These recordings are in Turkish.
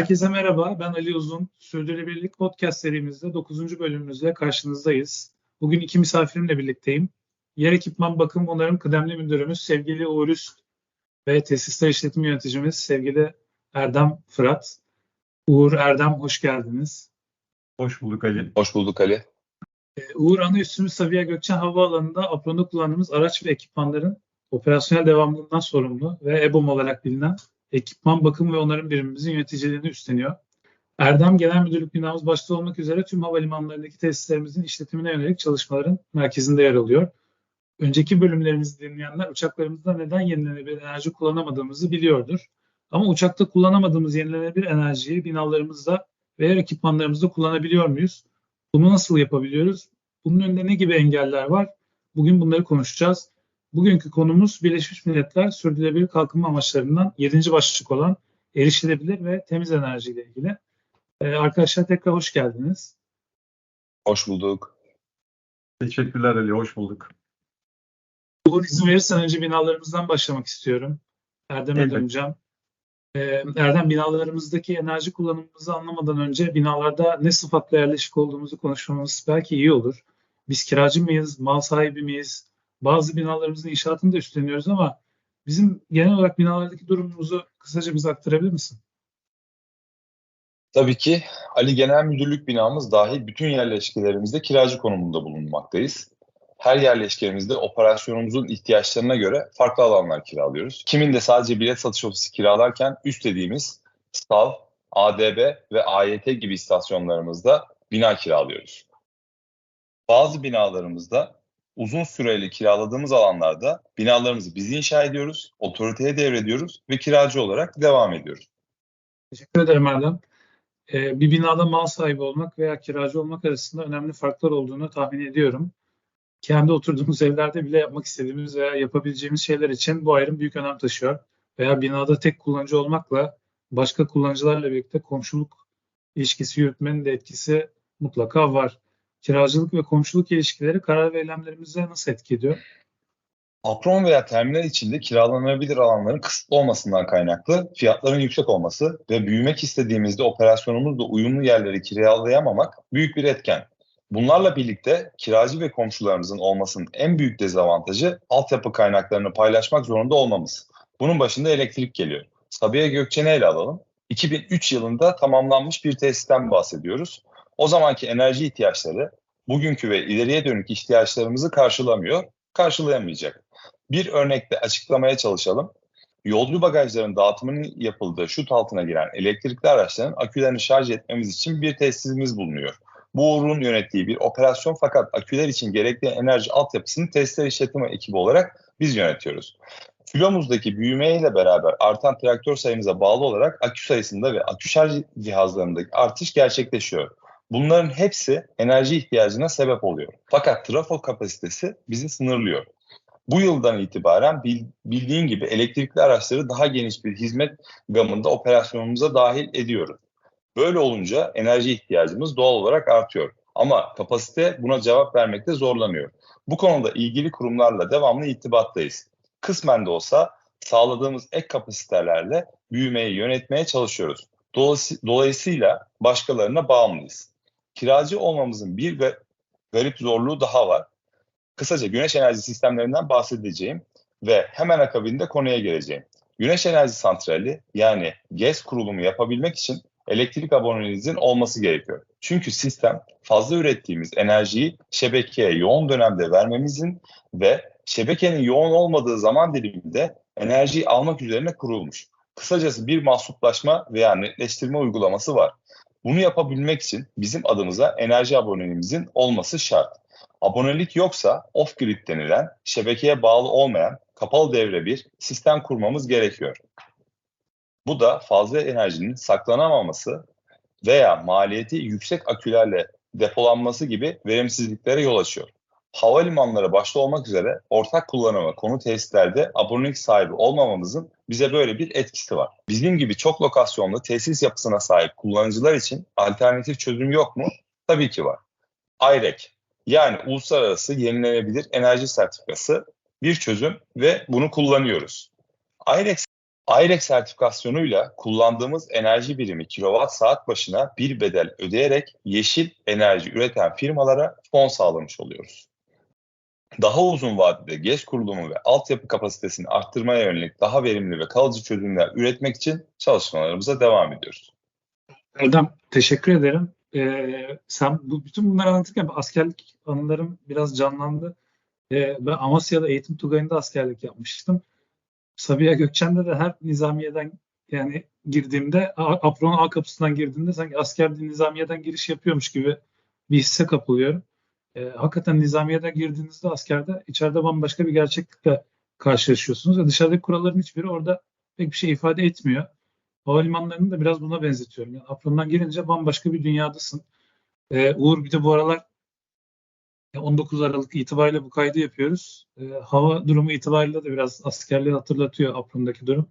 Herkese merhaba, ben Ali Uzun. Sürdürülebilirlik Podcast serimizde 9. bölümümüzle karşınızdayız. Bugün iki misafirimle birlikteyim. Yer Ekipman Bakım Onarım Kıdemli Müdürümüz sevgili Uğur Üst ve Tesisler İşletim Yöneticimiz sevgili Erdem Fırat. Uğur, Erdem hoş geldiniz. Hoş bulduk Ali. Hoş bulduk Ali. Ee, Uğur ana üstümüz Sabiha Gökçen Havaalanı'nda Apron'da kullandığımız araç ve ekipmanların operasyonel devamlılığından sorumlu ve EBOM olarak bilinen ekipman bakım ve onarım birimimizin yöneticiliğini üstleniyor. Erdem Genel Müdürlük binamız başta olmak üzere tüm havalimanlarındaki tesislerimizin işletimine yönelik çalışmaların merkezinde yer alıyor. Önceki bölümlerimizi dinleyenler uçaklarımızda neden yenilenebilir enerji kullanamadığımızı biliyordur. Ama uçakta kullanamadığımız yenilenebilir enerjiyi binalarımızda ve yer ekipmanlarımızda kullanabiliyor muyuz? Bunu nasıl yapabiliyoruz? Bunun önünde ne gibi engeller var? Bugün bunları konuşacağız. Bugünkü konumuz Birleşmiş Milletler Sürdürülebilir Kalkınma Amaçlarından 7. başlık olan erişilebilir ve temiz enerji ile ilgili. Ee, arkadaşlar tekrar hoş geldiniz. Hoş bulduk. Teşekkürler Ali, hoş bulduk. Uğur izin verirsen önce binalarımızdan başlamak istiyorum. Erdem'e Elbette. döneceğim. Ee, Erdem binalarımızdaki enerji kullanımımızı anlamadan önce binalarda ne sıfatla yerleşik olduğumuzu konuşmamız belki iyi olur. Biz kiracı mıyız, mal sahibi miyiz? Bazı binalarımızın inşaatını da üstleniyoruz ama bizim genel olarak binalardaki durumumuzu kısaca bize aktarabilir misin? Tabii ki Ali Genel Müdürlük binamız dahil bütün yerleşkelerimizde kiracı konumunda bulunmaktayız. Her yerleşkemizde operasyonumuzun ihtiyaçlarına göre farklı alanlar kiralıyoruz. Kiminde sadece bilet satış ofisi kiralarken üst dediğimiz STAV, ADB ve AYT gibi istasyonlarımızda bina kiralıyoruz. Bazı binalarımızda uzun süreli kiraladığımız alanlarda binalarımızı biz inşa ediyoruz, otoriteye devrediyoruz ve kiracı olarak devam ediyoruz. Teşekkür ederim Erdem. Ee, bir binada mal sahibi olmak veya kiracı olmak arasında önemli farklar olduğunu tahmin ediyorum. Kendi oturduğumuz evlerde bile yapmak istediğimiz veya yapabileceğimiz şeyler için bu ayrım büyük önem taşıyor. Veya binada tek kullanıcı olmakla başka kullanıcılarla birlikte komşuluk ilişkisi yürütmenin de etkisi mutlaka var. Kiracılık ve komşuluk ilişkileri karar ve eylemlerimize nasıl etki ediyor? Apron veya terminal içinde kiralanabilir alanların kısıtlı olmasından kaynaklı fiyatların yüksek olması ve büyümek istediğimizde operasyonumuzla uyumlu yerleri kiralayamamak büyük bir etken. Bunlarla birlikte kiracı ve komşularımızın olmasının en büyük dezavantajı altyapı kaynaklarını paylaşmak zorunda olmamız. Bunun başında elektrik geliyor. Sabiha Gökçen'i ele alalım. 2003 yılında tamamlanmış bir tesisten bahsediyoruz. O zamanki enerji ihtiyaçları bugünkü ve ileriye dönük ihtiyaçlarımızı karşılamıyor, karşılayamayacak. Bir örnekle açıklamaya çalışalım. Yolcu bagajların dağıtımının yapıldığı şut altına giren elektrikli araçların akülerini şarj etmemiz için bir tesisimiz bulunuyor. Bu Uğur'un yönettiği bir operasyon fakat aküler için gerekli enerji altyapısını tesisler işletme ekibi olarak biz yönetiyoruz. Filomuzdaki büyümeyle beraber artan traktör sayımıza bağlı olarak akü sayısında ve akü şarj cihazlarındaki artış gerçekleşiyor. Bunların hepsi enerji ihtiyacına sebep oluyor. Fakat trafo kapasitesi bizi sınırlıyor. Bu yıldan itibaren bildiğin gibi elektrikli araçları daha geniş bir hizmet gamında operasyonumuza dahil ediyoruz. Böyle olunca enerji ihtiyacımız doğal olarak artıyor. Ama kapasite buna cevap vermekte zorlanıyor. Bu konuda ilgili kurumlarla devamlı irtibattayız. Kısmen de olsa sağladığımız ek kapasitelerle büyümeyi yönetmeye çalışıyoruz. Dolayısıyla başkalarına bağımlıyız. Kiracı olmamızın bir garip zorluğu daha var. Kısaca güneş enerji sistemlerinden bahsedeceğim ve hemen akabinde konuya geleceğim. Güneş enerji santrali yani GES kurulumu yapabilmek için elektrik aboneliğinizin olması gerekiyor. Çünkü sistem fazla ürettiğimiz enerjiyi şebekeye yoğun dönemde vermemizin ve şebekenin yoğun olmadığı zaman diliminde enerjiyi almak üzerine kurulmuş. Kısacası bir mahsuplaşma veya netleştirme uygulaması var. Bunu yapabilmek için bizim adımıza enerji aboneliğimizin olması şart. Abonelik yoksa off-grid denilen şebekeye bağlı olmayan kapalı devre bir sistem kurmamız gerekiyor. Bu da fazla enerjinin saklanamaması veya maliyeti yüksek akülerle depolanması gibi verimsizliklere yol açıyor. Havalimanları başta olmak üzere ortak kullanıma konu tesislerde abonelik sahibi olmamamızın bize böyle bir etkisi var. Bizim gibi çok lokasyonlu tesis yapısına sahip kullanıcılar için alternatif çözüm yok mu? Tabii ki var. IREC yani Uluslararası Yenilenebilir Enerji Sertifikası bir çözüm ve bunu kullanıyoruz. IREX IREX sertifikasyonuyla kullandığımız enerji birimi kilowatt saat başına bir bedel ödeyerek yeşil enerji üreten firmalara fon sağlamış oluyoruz. Daha uzun vadede GES kurulumu ve altyapı kapasitesini arttırmaya yönelik daha verimli ve kalıcı çözümler üretmek için çalışmalarımıza devam ediyoruz. Erdem teşekkür ederim. Ee, sen bu bütün bunları anlatırken askerlik anılarım biraz canlandı. Ee, ben Amasya'da eğitim tugayında askerlik yapmıştım. Sabiha Gökçen'de de her nizamiyeden yani girdiğimde Apron'un A kapısından girdiğimde sanki asker nizamiyeden giriş yapıyormuş gibi bir hisse kapılıyorum. E, hakikaten nizamiyeden girdiğinizde askerde içeride bambaşka bir gerçeklikle karşılaşıyorsunuz ve dışarıdaki kuralların hiçbiri orada pek bir şey ifade etmiyor. Havalimanlarını da biraz buna benzetiyorum. Yani Apron'dan girince bambaşka bir dünyadasın. E, Uğur bir de bu aralar 19 Aralık itibariyle bu kaydı yapıyoruz. E, hava durumu itibariyle de biraz askerliği hatırlatıyor Apron'daki durum.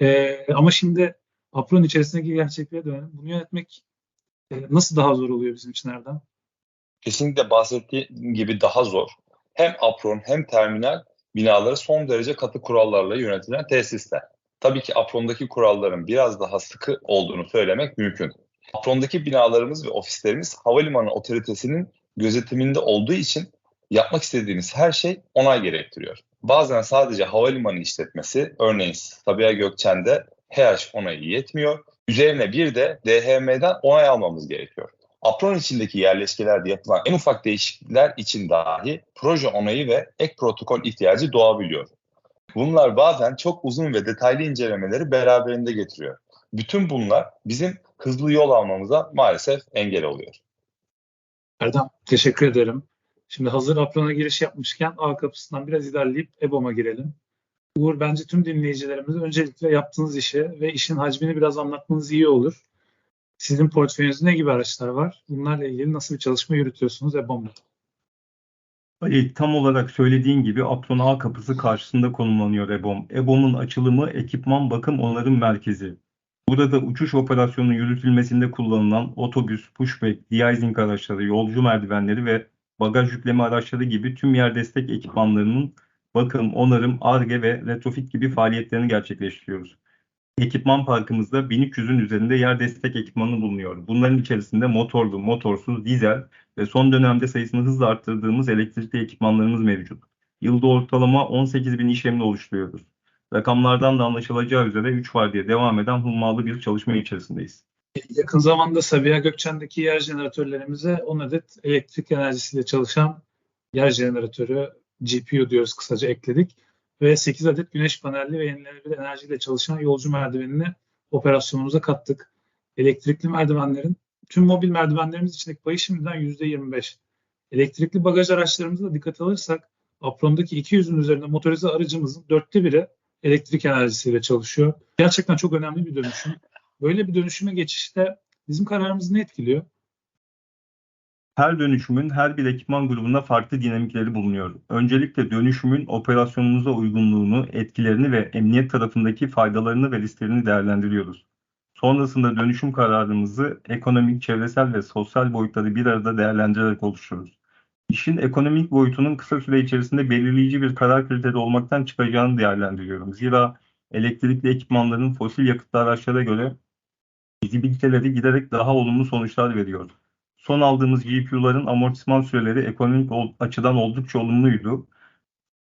E, ama şimdi Apron içerisindeki gerçekliğe dönelim. Bunu yönetmek e, nasıl daha zor oluyor bizim için Erdem? Kesinlikle bahsettiğim gibi daha zor. Hem Apron hem terminal binaları son derece katı kurallarla yönetilen tesisler. Tabii ki Apron'daki kuralların biraz daha sıkı olduğunu söylemek mümkün. Apron'daki binalarımız ve ofislerimiz havalimanı otoritesinin gözetiminde olduğu için yapmak istediğimiz her şey onay gerektiriyor. Bazen sadece havalimanı işletmesi, örneğin Sabiha Gökçen'de HH onayı yetmiyor. Üzerine bir de DHM'den onay almamız gerekiyor. Apron içindeki yerleşkelerde yapılan en ufak değişiklikler için dahi proje onayı ve ek protokol ihtiyacı doğabiliyor. Bunlar bazen çok uzun ve detaylı incelemeleri beraberinde getiriyor. Bütün bunlar bizim hızlı yol almamıza maalesef engel oluyor. Erdem teşekkür ederim. Şimdi hazır Apron'a giriş yapmışken A kapısından biraz ilerleyip EBOM'a girelim. Uğur bence tüm dinleyicilerimize öncelikle yaptığınız işi ve işin hacmini biraz anlatmanız iyi olur. Sizin portföyünüzde ne gibi araçlar var? Bunlarla ilgili nasıl bir çalışma yürütüyorsunuz EBOM'da? Ali tam olarak söylediğin gibi Apron A kapısı karşısında konumlanıyor EBOM. EBOM'un açılımı ekipman bakım onarım merkezi. Burada uçuş operasyonu yürütülmesinde kullanılan otobüs, pushback, de-icing araçları, yolcu merdivenleri ve bagaj yükleme araçları gibi tüm yer destek ekipmanlarının bakım, onarım, ARGE ve retrofit gibi faaliyetlerini gerçekleştiriyoruz. Ekipman parkımızda 1300'ün üzerinde yer destek ekipmanı bulunuyor. Bunların içerisinde motorlu, motorsuz, dizel ve son dönemde sayısını hızla arttırdığımız elektrikli ekipmanlarımız mevcut. Yılda ortalama 18 bin iş yemini oluşturuyoruz. Rakamlardan da anlaşılacağı üzere 3 var diye devam eden hummalı bir çalışma içerisindeyiz. Yakın zamanda Sabiha Gökçen'deki yer jeneratörlerimize 10 adet elektrik enerjisiyle çalışan yer jeneratörü GPU diyoruz kısaca ekledik ve 8 adet güneş panelli ve yenilenebilir enerjiyle çalışan yolcu merdivenini operasyonumuza kattık. Elektrikli merdivenlerin tüm mobil merdivenlerimiz içindeki payı şimdiden %25. Elektrikli bagaj araçlarımıza dikkat alırsak Apron'daki 200'ün üzerinde motorize aracımızın dörtte biri elektrik enerjisiyle çalışıyor. Gerçekten çok önemli bir dönüşüm. Böyle bir dönüşüme geçişte bizim kararımızı ne etkiliyor? Her dönüşümün her bir ekipman grubunda farklı dinamikleri bulunuyor. Öncelikle dönüşümün operasyonumuza uygunluğunu, etkilerini ve emniyet tarafındaki faydalarını ve risklerini değerlendiriyoruz. Sonrasında dönüşüm kararımızı ekonomik, çevresel ve sosyal boyutları bir arada değerlendirerek oluştururuz. İşin ekonomik boyutunun kısa süre içerisinde belirleyici bir karar kriteri olmaktan çıkacağını değerlendiriyorum. Zira elektrikli ekipmanların fosil yakıtlı araçlara göre fizibiliteleri giderek daha olumlu sonuçlar veriyor. Son aldığımız GPU'ların amortisman süreleri ekonomik açıdan oldukça olumluydu.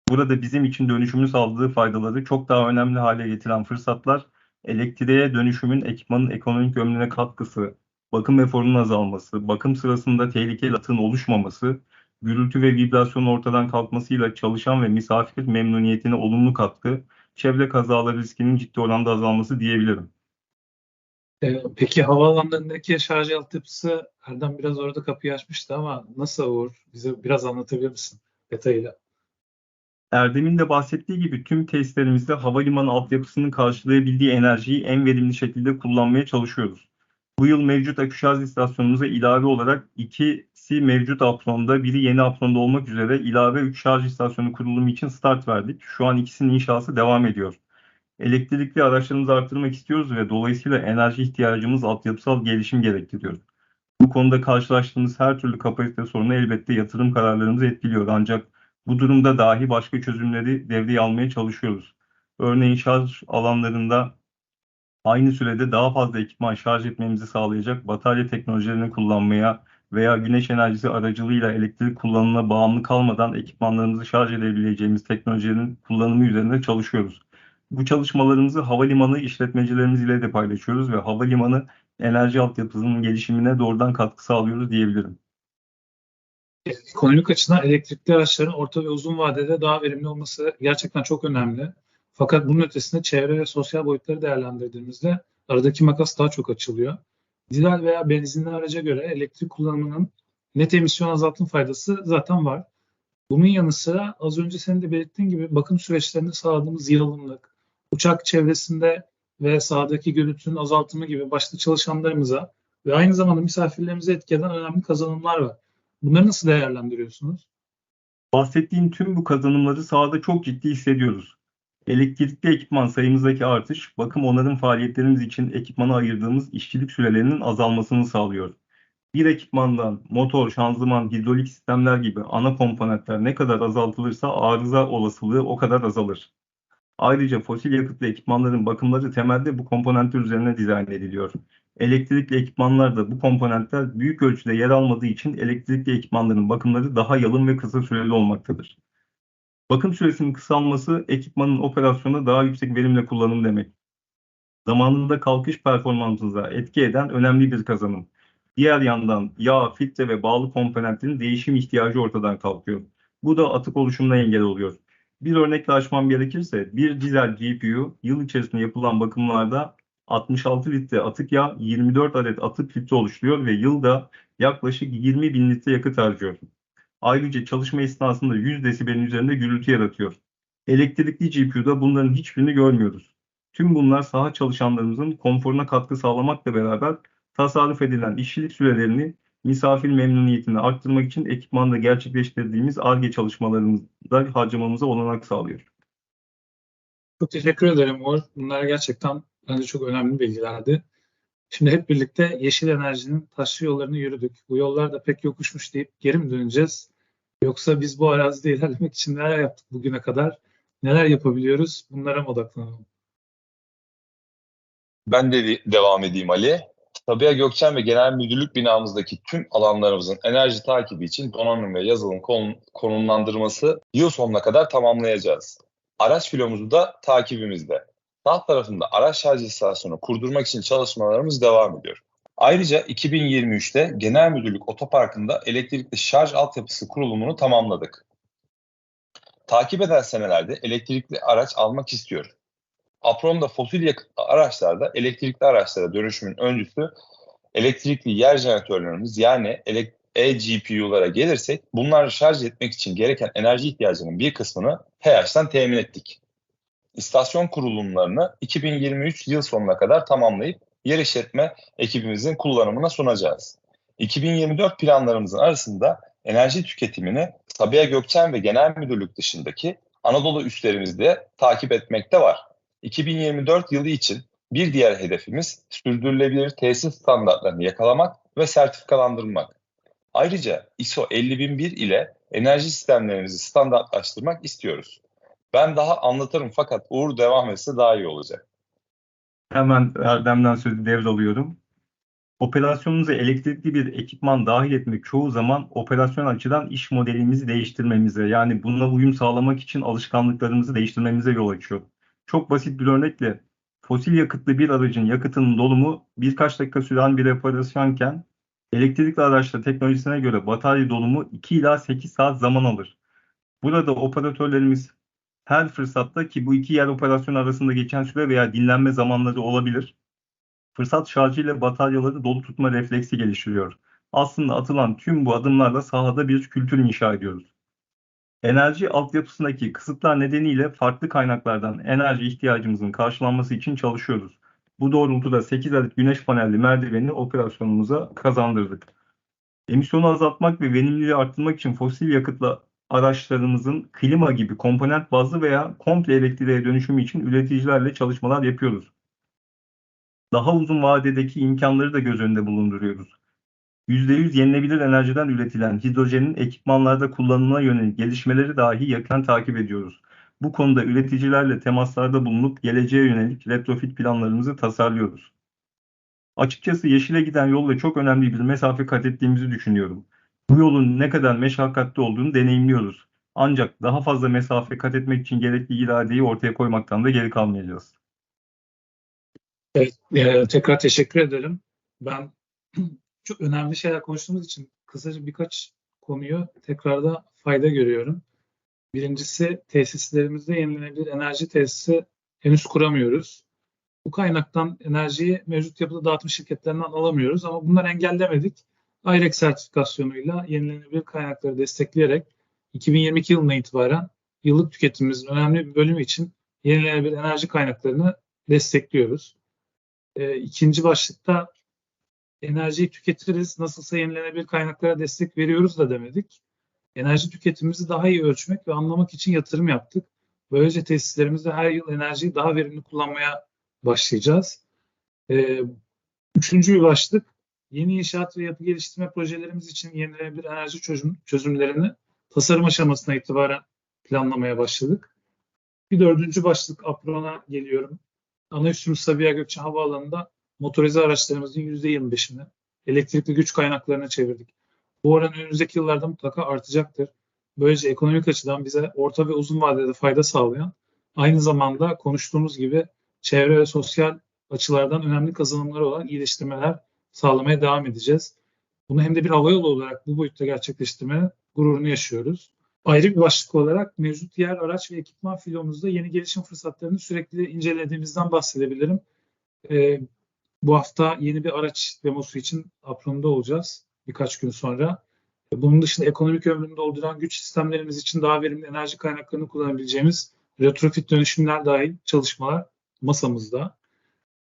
Burada bizim için dönüşümün sağladığı faydaları çok daha önemli hale getiren fırsatlar, elektriğe dönüşümün ekipmanın ekonomik ömrüne katkısı, bakım eforunun azalması, bakım sırasında tehlikeli atığın oluşmaması, gürültü ve vibrasyon ortadan kalkmasıyla çalışan ve misafir memnuniyetine olumlu katkı, çevre kazaları riskinin ciddi oranda azalması diyebilirim. Ee, peki havaalanlarındaki şarj altyapısı Erdem biraz orada kapıyı açmıştı ama nasıl Uğur? Bize biraz anlatabilir misin detayıyla? Erdem'in de bahsettiği gibi tüm testlerimizde havalimanı altyapısının karşılayabildiği enerjiyi en verimli şekilde kullanmaya çalışıyoruz. Bu yıl mevcut akü şarj istasyonumuza ilave olarak ikisi mevcut Apron'da, biri yeni Apron'da olmak üzere ilave 3 şarj istasyonu kurulumu için start verdik. Şu an ikisinin inşası devam ediyor. Elektrikli araçlarımızı arttırmak istiyoruz ve dolayısıyla enerji ihtiyacımız altyapısal gelişim gerektiriyor. Bu konuda karşılaştığımız her türlü kapasite sorunu elbette yatırım kararlarımızı etkiliyor. Ancak bu durumda dahi başka çözümleri devreye almaya çalışıyoruz. Örneğin şarj alanlarında aynı sürede daha fazla ekipman şarj etmemizi sağlayacak batarya teknolojilerini kullanmaya veya güneş enerjisi aracılığıyla elektrik kullanımına bağımlı kalmadan ekipmanlarımızı şarj edebileceğimiz teknolojilerin kullanımı üzerinde çalışıyoruz. Bu çalışmalarımızı havalimanı işletmecilerimiz ile de paylaşıyoruz ve havalimanı enerji altyapısının gelişimine doğrudan katkı sağlıyoruz diyebilirim. Ekonomik açıdan elektrikli araçların orta ve uzun vadede daha verimli olması gerçekten çok önemli. Fakat bunun ötesinde çevre ve sosyal boyutları değerlendirdiğimizde aradaki makas daha çok açılıyor. Dizel veya benzinli araca göre elektrik kullanımının net emisyon azaltım faydası zaten var. Bunun yanı sıra az önce senin de belirttiğin gibi bakım süreçlerinde sağladığımız yalınlık, uçak çevresinde ve sahadaki gürültünün azaltımı gibi başta çalışanlarımıza ve aynı zamanda misafirlerimize etki eden önemli kazanımlar var. Bunları nasıl değerlendiriyorsunuz? Bahsettiğim tüm bu kazanımları sahada çok ciddi hissediyoruz. Elektrikli ekipman sayımızdaki artış, bakım onarım faaliyetlerimiz için ekipmana ayırdığımız işçilik sürelerinin azalmasını sağlıyor. Bir ekipmandan motor, şanzıman, hidrolik sistemler gibi ana komponentler ne kadar azaltılırsa arıza olasılığı o kadar azalır. Ayrıca fosil yakıtlı ekipmanların bakımları temelde bu komponentler üzerine dizayn ediliyor. Elektrikli ekipmanlarda bu komponentler büyük ölçüde yer almadığı için elektrikli ekipmanların bakımları daha yalın ve kısa süreli olmaktadır. Bakım süresinin kısalması ekipmanın operasyonda daha yüksek verimle kullanım demek. Zamanında kalkış performansınıza etki eden önemli bir kazanım. Diğer yandan yağ, filtre ve bağlı komponentlerin değişim ihtiyacı ortadan kalkıyor. Bu da atık oluşumuna engel oluyor. Bir örnekle açmam gerekirse bir dizel GPU yıl içerisinde yapılan bakımlarda 66 litre atık yağ, 24 adet atık filtre oluşturuyor ve yılda yaklaşık 20 bin litre yakıt harcıyor. Ayrıca çalışma esnasında 100 desibelin üzerinde gürültü yaratıyor. Elektrikli GPU'da bunların hiçbirini görmüyoruz. Tüm bunlar saha çalışanlarımızın konforuna katkı sağlamakla beraber tasarruf edilen işçilik sürelerini misafir memnuniyetini arttırmak için ekipmanda gerçekleştirdiğimiz ARGE çalışmalarımızda harcamamıza olanak sağlıyor. Çok teşekkür ederim Uğur. Bunlar gerçekten bence çok önemli bilgilerdi. Şimdi hep birlikte yeşil enerjinin taşlı yollarını yürüdük. Bu yollar da pek yokuşmuş deyip geri mi döneceğiz? Yoksa biz bu arazide ilerlemek için neler yaptık bugüne kadar? Neler yapabiliyoruz? Bunlara mı odaklanalım? Ben de devam edeyim Ali. Sabiha Gökçen ve Genel Müdürlük binamızdaki tüm alanlarımızın enerji takibi için donanım ve yazılım konumlandırması yıl sonuna kadar tamamlayacağız. Araç filomuzu da takibimizde. Sağ tarafında araç şarj istasyonu kurdurmak için çalışmalarımız devam ediyor. Ayrıca 2023'te Genel Müdürlük Otoparkı'nda elektrikli şarj altyapısı kurulumunu tamamladık. Takip eden senelerde elektrikli araç almak istiyor. Aprom'da fosil yakıt araçlarda elektrikli araçlara dönüşümün öncüsü elektrikli yer jeneratörlerimiz yani e-GPU'lara gelirsek bunları şarj etmek için gereken enerji ihtiyacının bir kısmını HEAŞ'tan temin ettik. İstasyon kurulumlarını 2023 yıl sonuna kadar tamamlayıp yer işletme ekibimizin kullanımına sunacağız. 2024 planlarımızın arasında enerji tüketimini Sabiha Gökçen ve Genel Müdürlük dışındaki Anadolu üslerimizde takip etmekte var. 2024 yılı için bir diğer hedefimiz sürdürülebilir tesis standartlarını yakalamak ve sertifikalandırmak. Ayrıca ISO 50001 ile enerji sistemlerimizi standartlaştırmak istiyoruz. Ben daha anlatırım fakat Uğur devam etse daha iyi olacak. Hemen Erdem'den sözü devralıyorum. Operasyonumuza elektrikli bir ekipman dahil etmek çoğu zaman operasyon açıdan iş modelimizi değiştirmemize yani bununla uyum sağlamak için alışkanlıklarımızı değiştirmemize yol açıyor. Çok basit bir örnekle fosil yakıtlı bir aracın yakıtının dolumu birkaç dakika süren bir operasyonken elektrikli araçla teknolojisine göre batarya dolumu 2 ila 8 saat zaman alır. Burada operatörlerimiz her fırsatta ki bu iki yer operasyon arasında geçen süre veya dinlenme zamanları olabilir. Fırsat şarjı ile bataryaları dolu tutma refleksi geliştiriyor. Aslında atılan tüm bu adımlarla sahada bir kültür inşa ediyoruz. Enerji altyapısındaki kısıtlar nedeniyle farklı kaynaklardan enerji ihtiyacımızın karşılanması için çalışıyoruz. Bu doğrultuda 8 adet güneş panelli merdiveni operasyonumuza kazandırdık. Emisyonu azaltmak ve verimliliği arttırmak için fosil yakıtla araçlarımızın klima gibi komponent bazlı veya komple elektriğe dönüşümü için üreticilerle çalışmalar yapıyoruz. Daha uzun vadedeki imkanları da göz önünde bulunduruyoruz. %100 yenilebilir enerjiden üretilen hidrojenin ekipmanlarda kullanımına yönelik gelişmeleri dahi yakın takip ediyoruz. Bu konuda üreticilerle temaslarda bulunup geleceğe yönelik retrofit planlarımızı tasarlıyoruz. Açıkçası yeşile giden yolla çok önemli bir mesafe kat ettiğimizi düşünüyorum. Bu yolun ne kadar meşakkatli olduğunu deneyimliyoruz. Ancak daha fazla mesafe kat etmek için gerekli iradeyi ortaya koymaktan da geri kalmayacağız. Evet, e, tekrar teşekkür ederim. Ben çok önemli şeyler konuştuğumuz için kısaca birkaç konuyu tekrarda fayda görüyorum. Birincisi tesislerimizde yenilenebilir enerji tesisi henüz kuramıyoruz. Bu kaynaktan enerjiyi mevcut yapıda dağıtım şirketlerinden alamıyoruz ama bunları engellemedik. IREX sertifikasyonuyla yenilenebilir kaynakları destekleyerek 2022 yılına itibaren yıllık tüketimimizin önemli bir bölümü için yenilenebilir enerji kaynaklarını destekliyoruz. E, ikinci başlıkta enerjiyi tüketiriz, nasılsa yenilenebilir kaynaklara destek veriyoruz da demedik. Enerji tüketimimizi daha iyi ölçmek ve anlamak için yatırım yaptık. Böylece tesislerimizde her yıl enerjiyi daha verimli kullanmaya başlayacağız. E, üçüncü bir başlık, yeni inşaat ve yapı geliştirme projelerimiz için yenilenebilir enerji çözüm, çözümlerini tasarım aşamasına itibaren planlamaya başladık. Bir dördüncü başlık Apron'a geliyorum. Ana üssümüz Sabiha Gökçen Havaalanı'nda motorize araçlarımızın %25'ini elektrikli güç kaynaklarına çevirdik. Bu oran önümüzdeki yıllarda mutlaka artacaktır. Böylece ekonomik açıdan bize orta ve uzun vadede fayda sağlayan, aynı zamanda konuştuğumuz gibi çevre ve sosyal açılardan önemli kazanımları olan iyileştirmeler sağlamaya devam edeceğiz. Bunu hem de bir havayolu olarak bu boyutta gerçekleştirmenin gururunu yaşıyoruz. Ayrı bir başlık olarak mevcut diğer araç ve ekipman filomuzda yeni gelişim fırsatlarını sürekli incelediğimizden bahsedebilirim. Bu hafta yeni bir araç demosu için Apron'da olacağız birkaç gün sonra. Bunun dışında ekonomik ömrünü dolduran güç sistemlerimiz için daha verimli enerji kaynaklarını kullanabileceğimiz retrofit dönüşümler dahil çalışmalar masamızda.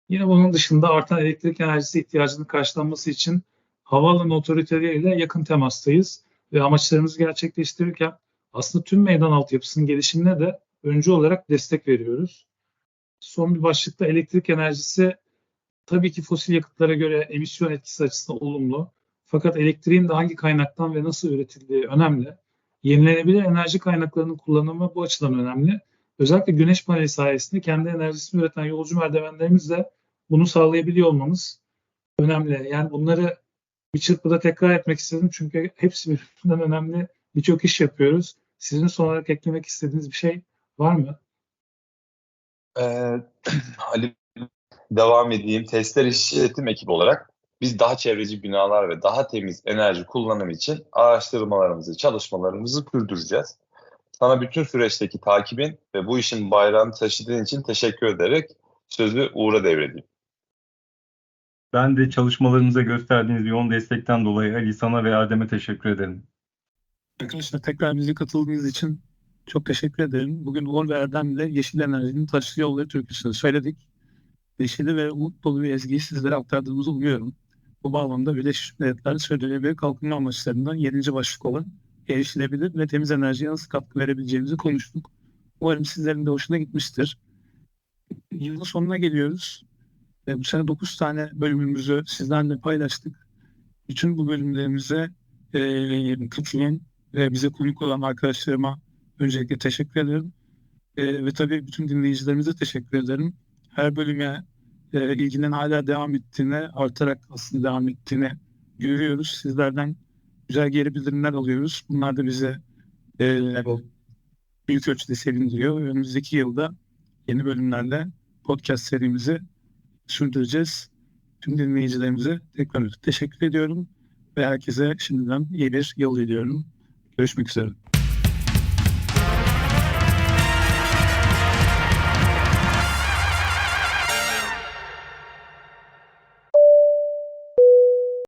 Yine bunun dışında artan elektrik enerjisi ihtiyacının karşılanması için havaalanı otoriteleriyle yakın temastayız ve amaçlarımızı gerçekleştirirken aslında tüm meydan altyapısının gelişimine de öncü olarak destek veriyoruz. Son bir başlıkta elektrik enerjisi tabii ki fosil yakıtlara göre emisyon etkisi açısından olumlu. Fakat elektriğin de hangi kaynaktan ve nasıl üretildiği önemli. Yenilenebilir enerji kaynaklarının kullanımı bu açıdan önemli. Özellikle güneş paneli sayesinde kendi enerjisini üreten yolcu merdivenlerimizle bunu sağlayabiliyor olmamız önemli. Yani bunları bir çırpıda tekrar etmek istedim çünkü hepsi birbirinden önemli. Birçok iş yapıyoruz. Sizin son olarak eklemek istediğiniz bir şey var mı? Ee, Ali devam edeyim. Testler işletim ekibi olarak biz daha çevreci binalar ve daha temiz enerji kullanımı için araştırmalarımızı, çalışmalarımızı sürdüreceğiz. Sana bütün süreçteki takibin ve bu işin bayrağını taşıdığın için teşekkür ederek sözü Uğur'a devredeyim. Ben de çalışmalarınıza gösterdiğiniz yoğun destekten dolayı Ali sana ve Erdem'e teşekkür ederim. Arkadaşlar tekrar bize katıldığınız için çok teşekkür ederim. Bugün Uğur ve Erdem'le Yeşil Enerji'nin taşlı yolları türküsünü söyledik. Yeşili ve umut dolu bir ezgiyi sizlere aktardığımızı umuyorum. Bu bağlamda Birleşmiş Milletler Sürdürülebilir Kalkınma Amaçlarından 7. başlık olan erişilebilir ve temiz enerjiye nasıl katkı verebileceğimizi konuştuk. Umarım sizlerin de hoşuna gitmiştir. Yılın sonuna geliyoruz. Ve bu sene 9 tane bölümümüzü sizlerle paylaştık. Bütün bu bölümlerimize e, katılan ve bize konuk olan arkadaşlarıma öncelikle teşekkür ederim. E, ve tabii bütün dinleyicilerimize teşekkür ederim. Her bölüme e, ilginin hala devam ettiğini, artarak aslında devam ettiğini görüyoruz. Sizlerden güzel geri bildirimler alıyoruz. Bunlar da bize e, büyük ölçüde sevindiriyor. Önümüzdeki yılda yeni bölümlerle podcast serimizi sürdüreceğiz. Tüm dinleyicilerimize tekrar teşekkür ediyorum ve herkese şimdiden iyi bir yıl diliyorum. Görüşmek üzere.